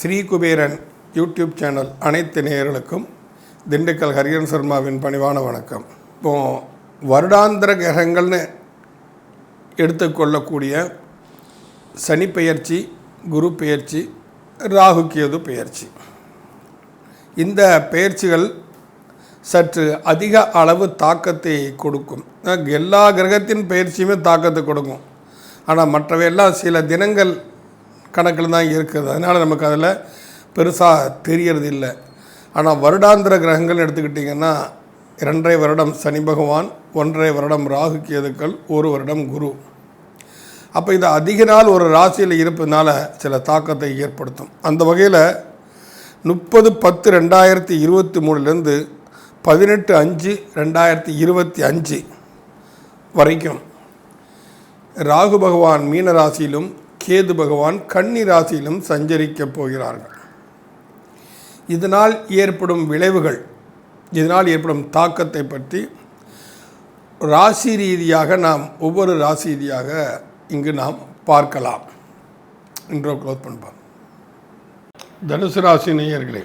Sri Kuberan YouTube channel அனைத்து நேயர்களுக்கும் திண்டுக்கல் ஹரியன் சர்மாவின் பணிவான வணக்கம். இப்போ வருடாந்திர கிரகங்கள்னு எடுத்துக்கொள்ளக்கூடிய சனி பெயர்ச்சி குரு பெயர்ச்சி ராகு கேது பெயர்ச்சி. இந்த பெயர்ச்சிகள் சற்று அதிக அளவு தாக்கத்தை கொடுக்கும். எல்லா கிரகத்தின் பயிற்சியுமே தாக்கத்தை கொடுக்கும். ஆனால் மற்றவையெல்லாம் சில தினங்கள் கணக்கில் தான் இருக்குது அதனால் நமக்கு அதில் பெருசாக தெரியறது இல்லை. ஆனால் வருடாந்திர கிரகங்கள் எடுத்துக்கிட்டிங்கன்னா இரண்டரை வருடம் சனி பகவான் ஒன்றரை வருடம் ராகு கேதுக்கள் ஒரு வருடம் குரு. அப்போ இது அதிக நாள் ஒரு ராசியில் இருப்பதனால சில தாக்கத்தை ஏற்படுத்தும். அந்த வகையில் முப்பது பத்து ரெண்டாயிரத்தி இருபத்தி மூணுலேருந்து பதினெட்டு அஞ்சு ரெண்டாயிரத்தி இருபத்தி அஞ்சு வரைக்கும் ராகு பகவான் மீன ராசியிலும் கேது பகவான் கன்னி ராசியிலும் சஞ்சரிக்கப் போகிறார்கள். இதனால் ஏற்படும் விளைவுகள் இதனால் ஏற்படும் தாக்கத்தை பற்றி ராசி ரீதியாக நாம் ஒவ்வொரு ராசி ரீதியாக இங்கு நாம் பார்க்கலாம். இன்றோ க்ளோஸ் பண்ணுவோம் தனுசு ராசி நேயர்களே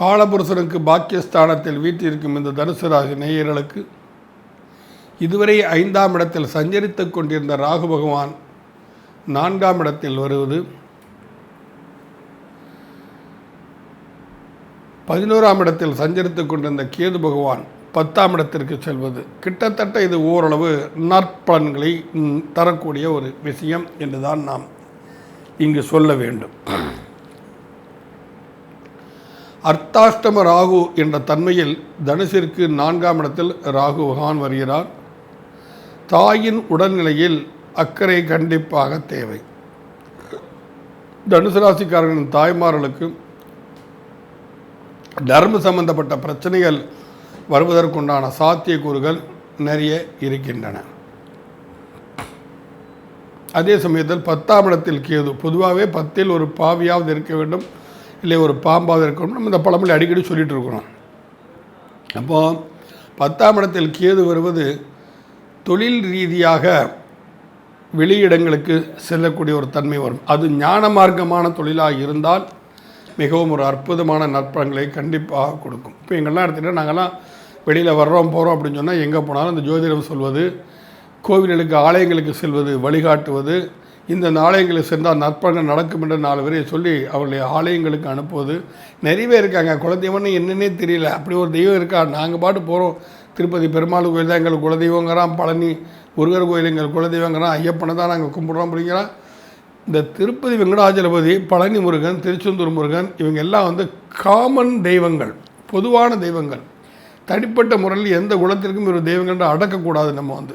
காலபுருஷனுக்கு பாக்கியஸ்தானத்தில் வீட்டிருக்கும் இந்த தனுசு ராசி நேயர்களுக்கு இதுவரை ஐந்தாம் இடத்தில் சஞ்சரித்து கொண்டிருந்த ராகு பகவான் நான்காம் இடத்தில் வருவது பதினோராம் இடத்தில் சஞ்சரித்து கொண்டிருந்த கேது பகவான் பத்தாம் இடத்திற்கு செல்வது. கிட்டத்தட்ட இது ஓரளவு நற்பலன்களை தரக்கூடிய ஒரு விஷயம் என்றுதான் நாம் இங்கு சொல்ல வேண்டும். அர்த்தாஷ்டம ராகு என்ற தன்மையில் தனுசிற்கு நான்காம் இடத்தில் ராகு பகவான் வருகிறார். தாயின் உடல்நிலையில் அக்கறை கண்டிப்பாக தேவை. தனுசு ராசிக்காரர்களின் தாய்மார்களுக்கு தர்ம சம்பந்தப்பட்ட பிரச்சனைகள் வருவதற்குண்டான சாத்தியக்கூறுகள் நிறைய இருக்கின்றன. அதே சமயத்தில் பத்தாம் இடத்தில் கேது பொதுவாகவே பத்தில் ஒரு பாவியாவது இருக்க வேண்டும். இல்லை ஒரு பாம்பாக இருக்கணும். நம்ம இந்த பழமொழி அடிக்கடி சொல்லிட்டு இருக்கிறோம். அப்போது பத்தாம் இடத்தில் கேது வருவது தொழில் ரீதியாக வெளியிடங்களுக்கு செல்லக்கூடிய ஒரு தன்மை வரும். அது ஞான மார்க்கமான தொழிலாக இருந்தால் மிகவும் ஒரு அற்புதமான நற்பலன்களை கண்டிப்பாக கொடுக்கும். இப்போ எங்கெல்லாம் எடுத்துகிட்டா நாங்கள்லாம் வெளியில் வர்றோம் போகிறோம் அப்படின்னு சொன்னால் எங்கே போனாலும் அந்த ஜோதிடம் சொல்வது கோவில்களுக்கு ஆலயங்களுக்கு செல்வது வழிகாட்டுவது இந்த ஆலயங்களுக்கு சென்றால் நற்பலன்கள் நடக்கும் என்று நாலு பேரை சொல்லி அவருடைய ஆலயங்களுக்கு அனுப்புவது. நிறையவே இருக்காங்க. குலதெய்வம்னு என்னன்னே தெரியல. அப்படி ஒரு தெய்வம் இருக்கா? நாங்கள் பாட்டு போகிறோம் திருப்பதி பெருமாள் கோயில் தான் எங்கள் குலதெய்வங்கிறான். பழனி முருகர் கோயில் எங்கள் குலதெய்வங்கிறான். ஐயப்பனை தான் நாங்கள் கும்பிட்றோம் அப்படிங்கிறான் இந்த திருப்பதி வெங்கடாஜலபதி பழனி முருகன் திருச்செந்தூர் முருகன் இவங்க எல்லாம் வந்து காமன் தெய்வங்கள். பொதுவான தெய்வங்கள். தனிப்பட்ட முறையில் எந்த குலத்திற்கும் ஒரு தெய்வங்கள்ன்ற அடக்கக்கூடாது நம்ம வந்து.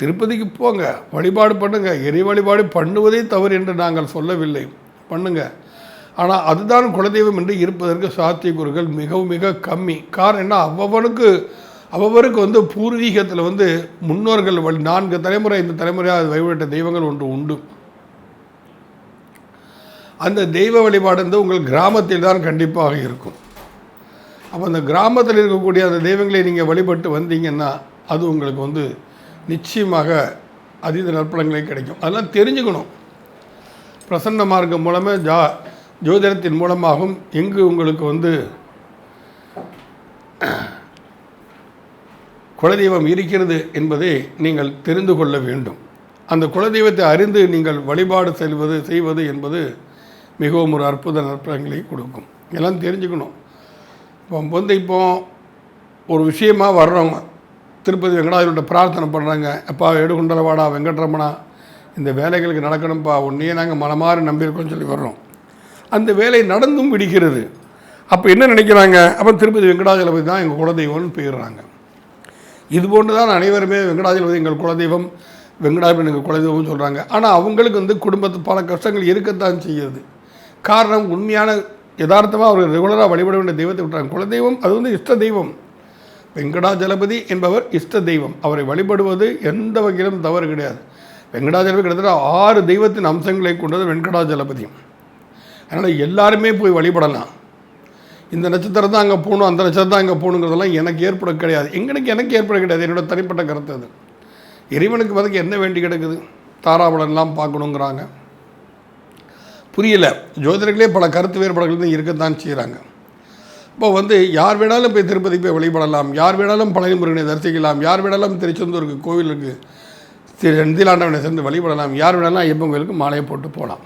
திருப்பதிக்கு போங்க வழிபாடு பண்ணுங்கள் இறை வழிபாடு பண்ணுவதே தவறு என்று நாங்கள் சொல்லவில்லை. பண்ணுங்க. ஆனால் அதுதான் குலதெய்வம் என்று இருப்பதற்கு சாத்தியக்கூறுகள் மிகவும் மிக கம்மி. காரணம் என்ன? அவ்வளவுக்கு அவ்வவருக்கு வந்து பூர்வீகத்தில் வந்து முன்னோர்கள் வழி நான்கு தலைமுறை இந்த தலைமுறையாக வழிபட்ட தெய்வங்கள் ஒன்று உண்டு. அந்த தெய்வ வழிபாடு வந்து உங்கள் கிராமத்தில் தான் கண்டிப்பாக இருக்கும். அப்போ அந்த கிராமத்தில் இருக்கக்கூடிய அந்த தெய்வங்களை நீங்கள் வழிபட்டு வந்தீங்கன்னா அது உங்களுக்கு வந்து நிச்சயமாக அதீத நற்பலன்களே கிடைக்கும். அதெல்லாம் தெரிஞ்சுக்கணும். பிரசன்ன மார்க்கம் மூலமே ஜா ஜோதிடத்தின் மூலமாகவும் எங்கு உங்களுக்கு வந்து குலதெய்வம் இருக்கிறது என்பதை நீங்கள் தெரிந்து கொள்ள வேண்டும். அந்த குலதெய்வத்தை அறிந்து நீங்கள் வழிபாடு செல்வது செய்வது என்பது மிகவும் ஒரு அற்புத நற்பலன்களை கொடுக்கும். எல்லாம் தெரிஞ்சுக்கணும். இப்போ வந்து இப்போ ஒரு விஷயமா வர்றவங்க திருப்பதி வெங்கடாஜலோட பிரார்த்தனை பண்ணுறாங்க அப்பா எடுகுண்டலவாடா வெங்கட்ரமணா இந்த வேலைகளுக்கு நடக்கணும்ப்பா உன்னையே நாங்கள் மனமாறு நம்பியிருக்கோம்னு சொல்லி வர்றோம். அந்த வேலை நடந்தும் விடுகிறது. அப்போ என்ன நினைக்கிறாங்க? அப்போ திருப்பதி வெங்கடாஜலபதி தான் எங்கள் குலதெய்வம்னு போயிடுறாங்க இது போன்று தான் அனைவருமே வெங்கடாஜலபதி எங்கள் குலதெய்வம் வெங்கடாஜலபதி எங்கள் குலதெய்வம்னு சொல்கிறாங்க ஆனால் அவங்களுக்கு வந்து குடும்பத்து பல கஷ்டங்கள் இருக்கத்தான் செய்யுது. காரணம் உண்மையான யதார்த்தமாக அவர் ரெகுலராக வழிபட வேண்டிய தெய்வத்தை விட்டுறாங்க. குலதெய்வம் அது வந்து இஷ்ட தெய்வம். வெங்கடாஜலபதி என்பவர் இஷ்ட தெய்வம். அவரை வழிபடுவது எந்த வகையிலும் தவறு கிடையாது. வெங்கடாஜலபதி கிட்டத்தட்ட ஆறு தெய்வத்தின் அம்சங்களை கொண்டது வெங்கடாஜலபதி. அதனால் எல்லாருமே போய் வழிபடலாம். இந்த நட்சத்திரம் தான் அங்கே போகணும் அந்த நட்சத்திரம் தான் அங்கே போகணுங்கிறதெல்லாம் எனக்கு ஏற்பட கிடையாது. எங்களுக்கு எனக்கு ஏற்பட கிடையாது. என்னோட தனிப்பட்ட கருத்து அது. இறைவனுக்கு பதக்கு என்ன வேண்டி கிடக்குது? தாராபலன்லாம் பார்க்கணுங்கிறாங்க. புரியல. ஜோதிடர்களே பல கருத்து வேறுபாடுகள் தான் இருக்கத்தான் செய்கிறாங்க இப்போ வந்து யார் வேணாலும் போய் திருப்பதி போய் வழிபடலாம் யார் வேணாலும் பழனி முருகனை தரிசிக்கலாம் யார் வேணாலும் திருச்செந்தூருக்கு கோவிலுக்கு திரு நந்திலாண்டவனை சேர்ந்து வழிபடலாம் யார் வேணாலும் ஐயப்பன் கோயிலுக்கு மாலையை போட்டு போகலாம்.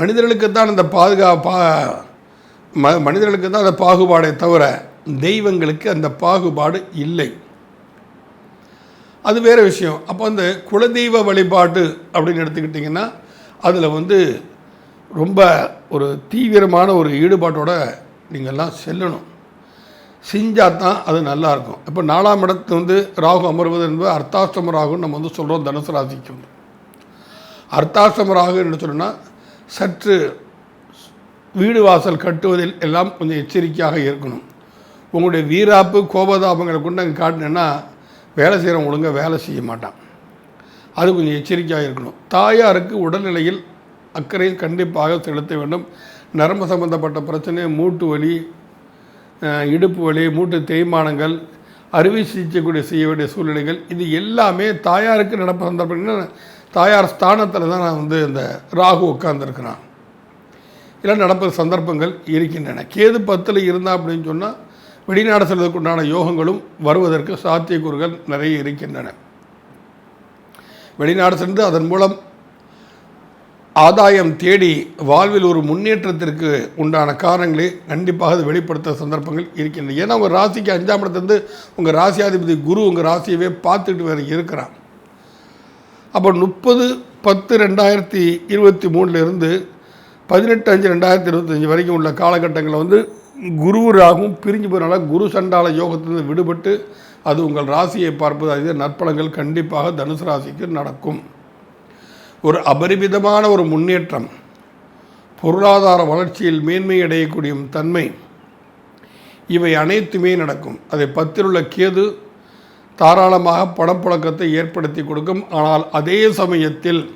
மனிதர்களுக்கு தான் அந்த பாதுகா பா ம மனிதர்களுக்கு தான் அந்த பாகுபாடே தவிர தெய்வங்களுக்கு அந்த பாகுபாடு இல்லை. அது வேறு விஷயம். அப்போ அந்த குலதெய்வ வழிபாடு அப்படின்னு எடுத்துக்கிட்டிங்கன்னா அதில் வந்து ரொம்ப ஒரு தீவிரமான ஒரு ஈடுபாட்டோட நீங்கள்லாம் செல்லணும். செஞ்சால் தான் அது நல்லாயிருக்கும். இப்போ நாலாம் இடத்து வந்து ராகு அமர்வது என்பது அர்த்தாஷ்டம ராகுன்னு நம்ம வந்து சொல்கிறோம் தனுசு ராசிக்கு வந்து. அர்த்தாஷ்டம ராகு என்ன சொல்லணும்னா சற்று வீடு வாசல் கட்டுவதில் எல்லாம் கொஞ்சம் எச்சரிக்கையாக இருக்கணும். உங்களுடைய வீராப்பு கோபதாபங்களை கொண்டு அங்கே காட்டினேன்னா வேலை செய்கிறவங்க ஒழுங்காக வேலை செய்ய மாட்டான். அது கொஞ்சம் எச்சரிக்கையாக இருக்கணும். தாயாருக்கு உடல்நிலையில் அக்கறை கண்டிப்பாக செலுத்த வேண்டும். நரம்பு சம்பந்தப்பட்ட பிரச்சனை மூட்டு வலி இடுப்பு வலி மூட்டு தேய்மானங்கள் அறுவை சிகிச்சைக்கூடிய செய்ய வேண்டிய சூழ்நிலைகள் இது எல்லாமே தாயாருக்கு நடப்பு சந்தர்ப்பங்கள் தாயார் ஸ்தானத்தில் தான் நான் வந்து இந்த ராகு உட்கார்ந்துருக்கிறான். இல்லை நடப்பு சந்தர்ப்பங்கள் இருக்கின்றன. கேது பத்தில் இருந்தா அப்படின்னு சொன்னால் வெளிநாடு செல்வதற்குண்டான யோகங்களும் வருவதற்கு சாத்தியக்கூறுகள் நிறைய இருக்கின்றன. வெளிநாடு சென்று அதன் மூலம் ஆதாயம் தேடி வாழ்வில் ஒரு முன்னேற்றத்திற்கு உண்டான காரணங்களை கண்டிப்பாக அது வெளிப்படுத்த சந்தர்ப்பங்கள் இருக்கின்றன. ஏன்னா உங்கள் ராசிக்கு அஞ்சாம் இடத்துலேருந்து உங்கள் ராசியாதிபதி குரு உங்கள் ராசியவே பார்த்துட்டு வேறு இருக்கிறான் அப்போ முப்பது பத்து ரெண்டாயிரத்தி இருபத்தி மூணுலேருந்து பதினெட்டு அஞ்சு ரெண்டாயிரத்தி இருபத்தஞ்சி வரைக்கும் உள்ள காலகட்டங்களில் வந்து குரு ராகும் பிரிஞ்சு போகிறனால குரு சண்டால யோகத்திலிருந்து விடுபட்டு அது உங்கள் ராசியை பார்ப்பது அதிக நற்பலங்கள் கண்டிப்பாக தனுசு ராசிக்கு நடக்கும். ஒரு அபரிமிதமான ஒரு முன்னேற்றம் பொருளாதார வளர்ச்சியில் மேன்மை அடையக்கூடிய தன்மை. இவை அனைத்துமே நடக்கும். அதை பத்திலுள்ள கேது தாராளமாக பணப்புழக்கத்தை ஏற்படுத்தி கொடுக்கும். ஆனால் அதே சமயத்தில்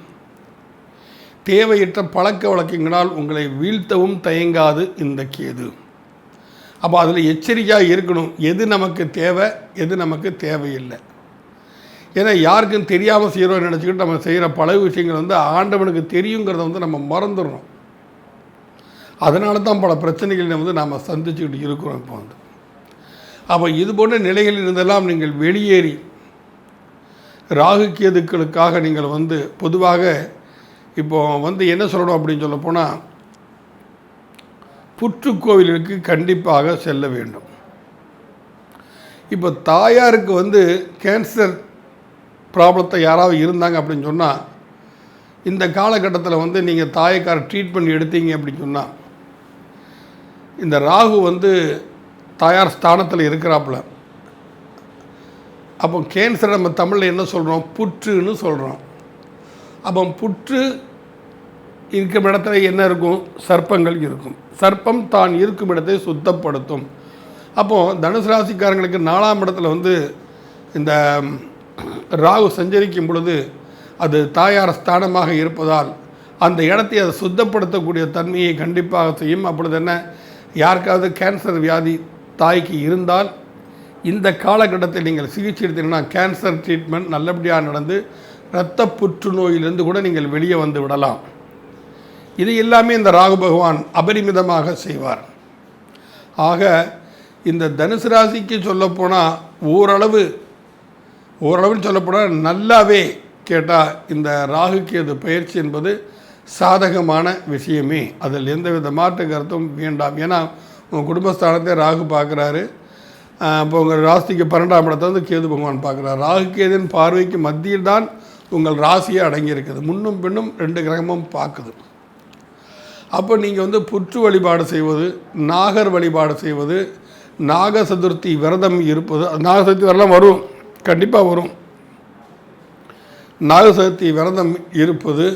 தேவையற்ற பழக்க வழக்கங்களால் உங்களை வீழ்த்தவும் தயங்காது இந்த கேது. அப்போ அதில் எச்சரிக்கையாக இருக்கணும். எது நமக்கு தேவை எது நமக்கு தேவையில்லை. ஏன்னா யாருக்கும் தெரியாமல் செய்கிறோம்னு நினச்சிக்கிட்டு நம்ம செய்கிற பல விஷயங்கள் வந்து ஆண்டவனுக்கு தெரியுங்கிறத வந்து நம்ம மறந்துடுறோம். அதனால தான் பல பிரச்சனைகளை வந்து நாம் சந்திச்சுக்கிட்டு இருக்கிறோம் இப்போ வந்து. அப்போ இது போன்ற நிலைகளில் இருந்தெல்லாம் நீங்கள் வெளியேறி ராகு கேதுக்களுக்காக நீங்கள் வந்து பொதுவாக இப்போ வந்து என்ன சொல்லணும் அப்படின்னு சொல்ல போனால் புற்றுக்கோவிலுக்கு கண்டிப்பாக செல்ல வேண்டும். இப்போ தாயாருக்கு வந்து கேன்சர் ப்ராப்ளத்தை யாராவது இருந்தாங்க அப்படின்னு சொன்னால் இந்த காலகட்டத்தில் வந்து நீங்கள் தாயக்கார ட்ரீட்மெண்ட் எடுத்தீங்க அப்படின்னு சொன்னால் இந்த ராகு வந்து தாயார் ஸ்தானத்தில் இருக்கிறாப்புல. அப்போ கேன்சர் நம்ம தமிழில் என்ன சொல்கிறோம் புற்றுன்னு சொல்கிறோம் அப்போ புற்று இருக்கும் இடத்துல என்ன இருக்கும்? சர்ப்பங்கள் இருக்கும். சர்ப்பம் தான் இருக்கும் இடத்தை சுத்தப்படுத்தும். அப்போது தனுசு ராசிக்காரங்களுக்கு நாலாம் இடத்துல வந்து இந்த ராகு சஞ்சரிக்கும் பொழுது அது தாயார் ஸ்தானமாக இருப்பதால் அந்த இடத்தை அதை சுத்தப்படுத்தக்கூடிய தன்மையை கண்டிப்பாக செய்யும். அப்பொழுது என்ன? யாருக்காவது கேன்சர் வியாதி தாய்க்கு இருந்தால் இந்த காலகட்டத்தில் நீங்கள் சிகிச்சை எடுத்தீங்கன்னா கேன்சர் ட்ரீட்மெண்ட் நல்லபடியாக நடந்து இரத்த புற்றுநோயிலிருந்து கூட நீங்கள் வெளியே வந்து விடலாம். இது எல்லாமே இந்த ராகு பகவான் அபரிமிதமாக செய்வார். ஆக இந்த தனுசு ராசிக்கு சொல்லப்போனால் ஓரளவு ஓரளவுன்னு சொல்லப்போனால் நல்லாவே கேட்டால் இந்த ராகு கேது பயிற்சி என்பது சாதகமான விஷயமே. அதில் எந்த வித மாற்று கருத்தும் வேண்டாம். ஏன்னா உங்கள் குடும்பஸ்தானத்தை ராகு பார்க்குறாரு. இப்போ உங்கள் ராசிக்கு பன்னெண்டாம் இடத்தை வந்து கேது பகவான் பார்க்குறாரு. ராகு கேதின் பார்வைக்கு மத்தியில் தான் உங்கள் ராசியை அடங்கியிருக்குது. முன்னும் பின்னும் ரெண்டு கிரகமும் பார்க்குது. அப்போ நீங்கள் வந்து புற்று வழிபாடு செய்வது நாகர் வழிபாடு செய்வது நாக சதுர்த்தி விரதம் இருப்பது நாக சதுர்த்தி வரலாம் வரும். கண்டிப்பாக வரும். நாக விரதம் இருப்பது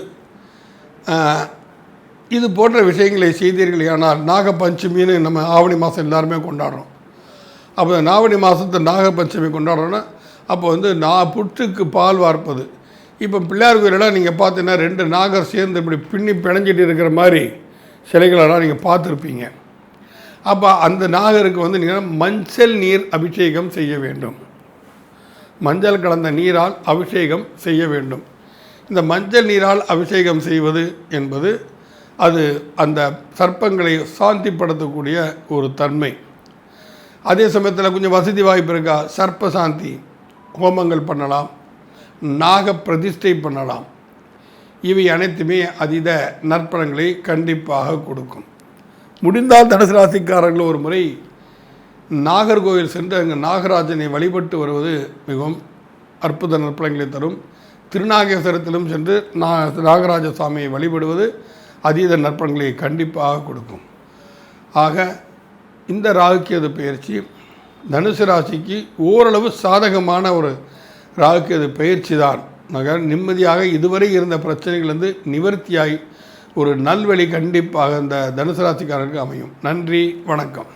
இது போன்ற விஷயங்களை செய்தீர்கள் ஆனால் பஞ்சமின்னு நம்ம ஆவணி மாதம் எல்லாருமே கொண்டாடுறோம். அப்போ நாவணி மாதத்து நாகபஞ்சமி கொண்டாடுறோன்னா அப்போ வந்து நான் புற்றுக்கு பால் வார்ப்பது. இப்போ பிள்ளையார் கோயிலெல்லாம் நீங்கள் பார்த்தீங்கன்னா ரெண்டு நாகர் சேர்ந்து இப்படி பின்னி பிணைஞ்சிட்டு இருக்கிற மாதிரி சிலைகளெல்லாம் நீங்கள் பார்த்துருப்பீங்க. அப்போ அந்த நாகருக்கு வந்து நீங்கள் மஞ்சள் நீர் அபிஷேகம் செய்ய வேண்டும். மஞ்சள் கலந்த நீரால் அபிஷேகம் செய்ய வேண்டும். இந்த மஞ்சள் நீரால் அபிஷேகம் செய்வது என்பது அது அந்த சர்ப்பங்களை சாந்திப்படுத்தக்கூடிய ஒரு தன்மை. அதே சமயத்தில் கொஞ்சம் வசதி வாய்ப்பு இருக்கா? சர்ப்ப சாந்தி ஹோமங்கள் பண்ணலாம். நாக பிரதிஷ்டை பண்ணலாம். இவை அனைத்துமே அதீத நற்பலன்களை கண்டிப்பாக கொடுக்கும். முடிந்தால் தனுசு ராசிக்காரர்கள் ஒரு முறை நாகர்கோவில் சென்று அங்கே நாகராஜனை வழிபட்டு வருவது மிகவும் அற்புத நற்பலங்களை தரும். திருநாகேஸ்வரத்திலும் சென்று நா நாகராஜ சுவாமியை வழிபடுவது அதீத நற்பலன்களை கண்டிப்பாக கொடுக்கும். ஆக இந்த ராகுக்கேது பயிற்சி தனுசு ராசிக்கு ஓரளவு சாதகமான ஒரு ராகுக்கேது பயிற்சி தான் ஆக நிம்மதியாக இதுவரை இருந்த பிரச்சனைகள் வந்து நிவர்த்தியாகி ஒரு நல்வழி கண்டிப்பாக இந்த தனுசு ராசிக்காரருக்கு அமையும். நன்றி வணக்கம்.